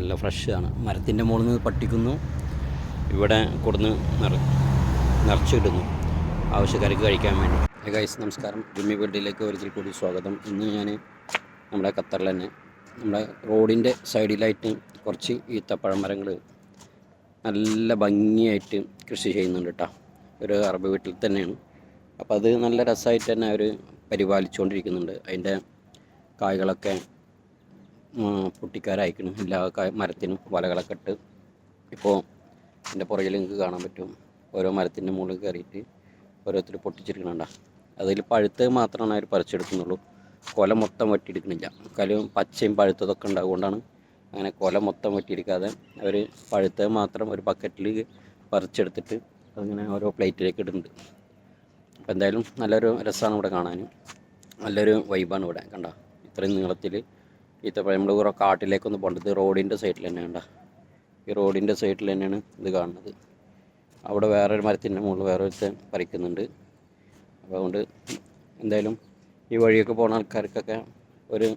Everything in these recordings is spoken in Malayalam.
നല്ല ഫ്രഷ് ആണ് മരത്തിന്റെ മുകളിൽ നിന്ന് പട്ടിക്കുന്നു. ഇവിടെ കൊടുന്ന് നിറ നിറച്ചിടുന്നു. ആവശ്യക്കാർക്ക് കഴിക്കാൻ വേണ്ടി. ഗൈസ് നമസ്കാരം. ജിമ്മി വേൾഡിലേക്ക് ഒരിക്കൽ കൂടി സ്വാഗതം. ഇന്ന് ഞാൻ നമ്മുടെ ഖത്തറിൽ തന്നെ നമ്മുടെ റോഡിന്റെ സൈഡിലായിട്ട് കുറച്ച് ഈത്തപ്പഴം മരങ്ങൾ നല്ല ഭംഗിയായിട്ട് കൃഷി ചെയ്യുന്നുണ്ട് കേട്ടോ ഒരു അറബ് വീട്ടിൽ തന്നെയാണ്. അപ്പോൾ അത് നല്ല രസമായിട്ട് തന്നെ അവർ പരിപാലിച്ചുകൊണ്ടിരിക്കുന്നുണ്ട്. അതിന്റെ കായ്കളൊക്കെ പൊട്ടിക്കാരായിക്കണം. എല്ലാ മരത്തിനും വലകളൊക്കെ ഇട്ട് ഇപ്പോൾ എന്റെ പുറകിൽ നിങ്ങൾക്ക് കാണാൻ പറ്റും. ഓരോ മരത്തിന്റെ മുകളിൽ കയറിയിട്ട് ഓരോരുത്തർ പൊട്ടിച്ചിരിക്കണണ്ട? അതിൽ പഴുത്തത് മാത്രമാണ് അവർ പറിച്ചെടുക്കുന്നുള്ളൂ. കൊല മൊത്തം വെട്ടിയെടുക്കണില്ല. കലും പച്ചയും പഴുത്തതൊക്കെ ഉണ്ടാകുകൊണ്ടാണ് അങ്ങനെ കൊല മൊത്തം വെട്ടിയെടുക്കാതെ അവർ പഴുത്തത് മാത്രം ഒരു ബക്കറ്റിൽ പറിച്ചെടുത്തിട്ട് അതിങ്ങനെ ഓരോ പ്ലേറ്റിലേക്ക് ഇടുന്നുണ്ട്. അപ്പോൾ എന്തായാലും നല്ലൊരു രസമാണ് ഇവിടെ കാണാൻ നല്ലൊരു വൈബാണ് ഇവിടെ. കണ്ട? ഇത്രയും നീളത്തിൽ ഈത്തപ്പഴം നമ്മൾ കുറേ കാട്ടിലേക്കൊന്ന് പോകേണ്ടത് റോഡിന്റെ സൈഡിൽ തന്നെ കണ്ട? ഈ റോഡിന്റെ സൈഡിൽ തന്നെയാണ് ഇത് കാണുന്നത്. അവിടെ വേറൊരു മരത്തിന്റെ മുകളിൽ വേറൊരുത്തൻ പറിക്കുന്നുണ്ട്. അപ്പോൾ അതുകൊണ്ട് എന്തായാലും ഈ വഴിയൊക്കെ പോകുന്ന ആൾക്കാർക്കൊക്കെ ഒരു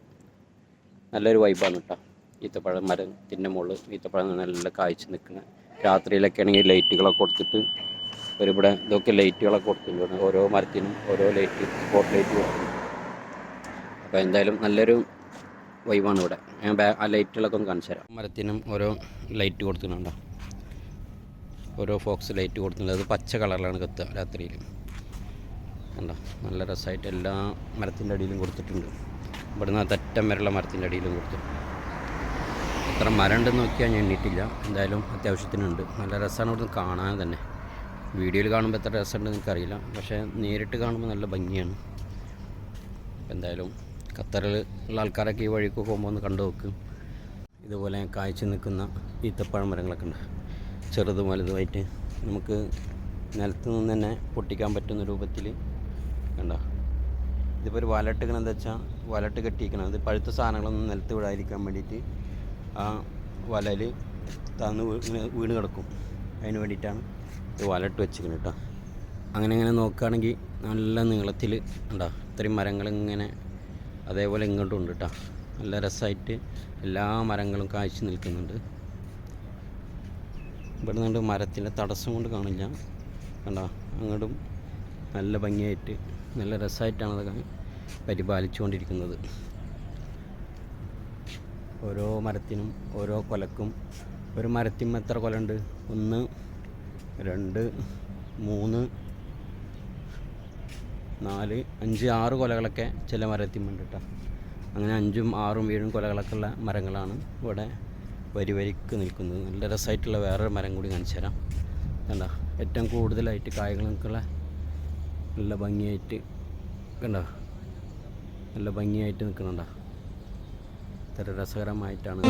നല്ലൊരു വൈബാണ് കേട്ടോ. ഈത്തപ്പഴം മരത്തിന്റെ മുകളിൽ ഈത്തപ്പഴം നല്ല കാഴ്ച നിൽക്കുന്ന രാത്രിയിലൊക്കെ ആണെങ്കിൽ ലൈറ്റുകളൊക്കെ കൊടുത്തിട്ട് ഒരുപാട് ഇതൊക്കെ ലൈറ്റുകളൊക്കെ കൊടുത്തിട്ടുണ്ട് ഓരോ മരത്തിനും ഓരോ ലൈറ്റ് സ്പോട്ട് ലൈറ്റ് കൊടുത്തിട്ടുണ്ട് അപ്പോൾ എന്തായാലും നല്ലൊരു വൈബാണ് ഇവിടെ ഞാൻ ആ ലൈറ്റുകളൊക്കെ ഒന്ന് കാണിച്ചു തരാം. മരത്തിനും ഓരോ ലൈറ്റ് കൊടുത്തിട്ടുണ്ടോ ഓരോ ഫോക്സ് ലൈറ്റ് കൊടുത്തിട്ടുണ്ട് അത് പച്ച കളറിലാണ് കത്തുക രാത്രിയിൽ. കണ്ടോ? നല്ല രസമായിട്ട് എല്ലാ മരത്തിന്റെ അടിയിലും കൊടുത്തിട്ടുണ്ട്. ഇവിടുന്ന് തെറ്റം വരെയുള്ള മരത്തിന്റെ അടിയിലും കൊടുത്തിട്ടുണ്ട്. അത്ര മരം ഉണ്ടെന്ന് നോക്കിയാൽ ഞാൻ എണ്ണിട്ടില്ല എന്തായാലും അത്യാവശ്യത്തിനുണ്ട്. നല്ല രസമാണ് ഇവിടുന്ന് കാണാൻ തന്നെ. വീഡിയോയിൽ കാണുമ്പോൾ എത്ര രസമുണ്ടെന്ന് എനിക്കറിയില്ല. പക്ഷേ നേരിട്ട് കാണുമ്പോൾ നല്ല ഭംഗിയാണ്. എന്തായാലും ഖത്തറിൽ ഉള്ള ആൾക്കാരൊക്കെ ഈ വഴിക്ക് പോകുമ്പോൾ ഒന്ന് കണ്ടു നോക്കും. ഇതുപോലെ കായ്ച്ചു നിൽക്കുന്ന ഈത്തപ്പഴം മരങ്ങളൊക്കെ ഉണ്ട്. ചെറുതും വലുതുമായിട്ട് നമുക്ക് നിലത്ത് നിന്ന് തന്നെ പൊട്ടിക്കാൻ പറ്റുന്ന രൂപത്തിൽ കണ്ട? ഇതിപ്പോൾ ഒരു വലട്ടിക്കണം എന്താ വെച്ചാൽ വലട്ട് കെട്ടിയിരിക്കണം അത് പഴുത്ത സാധനങ്ങളൊന്നും നിലത്ത് വിടാതിരിക്കാൻ വേണ്ടിയിട്ട് ആ വലയിൽ തന്ന് വീണ് കിടക്കും. അതിന് വേണ്ടിയിട്ടാണ് ഇത് വലട്ട് വെച്ചിരിക്കുന്നത് കേട്ടോ. അങ്ങനെ ഇങ്ങനെ നോക്കുകയാണെങ്കിൽ നല്ല നീളത്തിൽ ഉണ്ടോ ഇത്രയും മരങ്ങൾ ഇങ്ങനെ അതേപോലെ ഇങ്ങോട്ടും ഉണ്ട് കേട്ടോ നല്ല രസമായിട്ട് എല്ലാ മരങ്ങളും കാഴ്ച നിൽക്കുന്നുണ്ട്. ഇവിടെ നിന്നുകൊണ്ട് മരത്തിന്റെ തടസ്സം കൊണ്ട് കാണില്ല. കണ്ടോ അങ്ങോട്ടും നല്ല ഭംഗിയായിട്ട് നല്ല രസമായിട്ടാണ് അതൊക്കെ പരിപാലിച്ചുകൊണ്ടിരിക്കുന്നത്. ഓരോ മരത്തിനും ഓരോ കൊലക്കും ഒരു മരത്തിന് എത്ര കൊലുണ്ട് ഒന്ന് രണ്ട് മൂന്ന് നാല് അഞ്ച് ആറ് കൊലകളൊക്കെ ചില മരത്തിൽ കേട്ടോ അങ്ങനെ അഞ്ചും ആറും ഏഴും കൊലകളൊക്കെ ഉള്ള മരങ്ങളാണ് ഇവിടെ വരി വരിക്ക് നിൽക്കുന്നത്. നല്ല രസമായിട്ടുള്ള വേറൊരു മരം കൂടി കാണിച്ചു തരാം. കണ്ട? ഏറ്റവും കൂടുതലായിട്ട് കായകൾ നിൽക്കുള്ള നല്ല ഭംഗിയായിട്ട് കണ്ട? നല്ല ഭംഗിയായിട്ട് നിൽക്കുന്നുണ്ടോ? ഇത്ര രസകരമായിട്ടാണ്.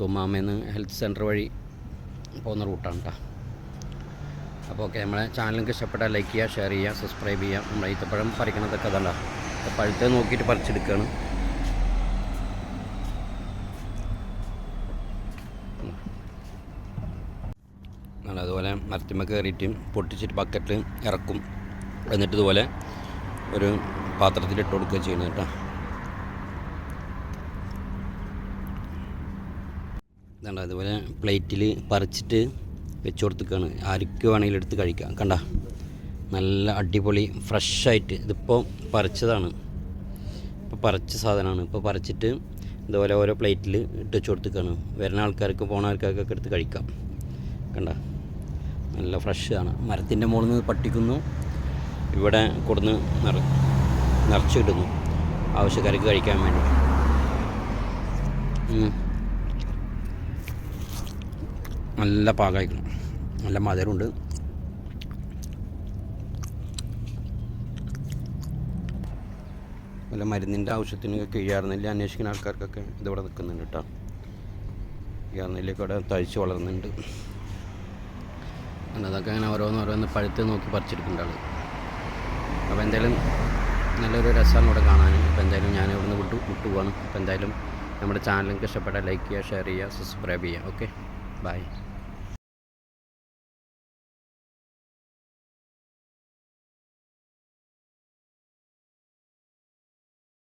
തുമ്മാമേന്ന് ഹെൽത്ത് സെന്റർ വഴി പോകുന്ന റൂട്ടാണ് കേട്ടോ അപ്പോൾ ഓക്കെ നമ്മളെ നിങ്ങൾക്ക് ഇഷ്ടപ്പെട്ടാൽ ലൈക്ക് ചെയ്യുക ഷെയർ ചെയ്യുക സബ്സ്ക്രൈബ് ചെയ്യുക. നമ്മുടെ ഈത്തപ്പഴം പറിക്കണതൊക്കെ അതല്ല പഴുത്തത് നോക്കിയിട്ട് പറിച്ചെടുക്കുകയാണ് അതുപോലെ മരത്തിമ്മ കയറിയിട്ട് പൊട്ടിച്ചിട്ട് ബക്കറ്റ് ഇറക്കും. എന്നിട്ട് ഇതുപോലെ ഒരു പാത്രത്തിൽ ഇട്ട് കൊടുക്കുക ചെയ്യുന്നത് കേട്ടോ ഇതുണ്ട് അതുപോലെ പ്ലേറ്റിൽ പറിച്ചിട്ട് വെച്ച് കൊടുത്തേക്കാണ്. ആർക്ക് വേണമെങ്കിലും എടുത്ത് കഴിക്കാം. കണ്ട? നല്ല അടിപൊളി ഫ്രഷായിട്ട് ഇതിപ്പോൾ പറിച്ചതാണ്. ഇപ്പോൾ പറിച്ച സാധനമാണ്. ഇപ്പോൾ പറിച്ചിട്ട് ഇതുപോലെ ഓരോ പ്ലേറ്റിൽ ഇട്ട് വെച്ച് കൊടുത്തേക്കാണ്. വരുന്ന ആൾക്കാർക്ക് പോണ ആൾക്കാർക്കൊക്കെ എടുത്ത് കഴിക്കാം. കണ്ട? നല്ല ഫ്രഷ് ആണ് മരത്തിന്റെ മുകളിൽ നിന്ന് പട്ടിക്കുന്നു. ഇവിടെ കൊടുന്ന് നിറ നിറച്ചിടുന്നു ആവശ്യക്കാർക്ക് കഴിക്കാൻ വേണ്ടി. നല്ല പാകമായിരിക്കണം നല്ല മധുരമുണ്ട്. വല്ല മരുന്നിന്റെ ആവശ്യത്തിന് കീഴാർന്നില്ല അന്വേഷിക്കുന്ന ആൾക്കാർക്കൊക്കെ ഇതിവിടെ നിൽക്കുന്നുണ്ട് കേട്ടോ. കീഴാർനെല്ലിയൊക്കെ ഇവിടെ തഴിച്ച് വളർന്നുണ്ട്. അതൊക്കെ അങ്ങനെ ഓരോന്ന് ഓരോന്ന് പഴുത്ത് നോക്കി പറിച്ചെടുക്കേണ്ട ആൾ അപ്പോൾ എന്തായാലും നല്ലൊരു രസമാണ് ഇവിടെ കാണാൻ. അപ്പോൾ എന്തായാലും ഞാൻ ഇവിടുന്ന് വിട്ടു വിട്ടു പോകണം അപ്പോൾ എന്തായാലും നമ്മുടെ നിങ്ങൾക്ക് ഇഷ്ടപ്പെട്ടാൽ ലൈക്ക് ചെയ്യുക ഷെയർ ചെയ്യുക സബ്സ്ക്രൈബ് ചെയ്യുക. ഓക്കെ. ബൈ.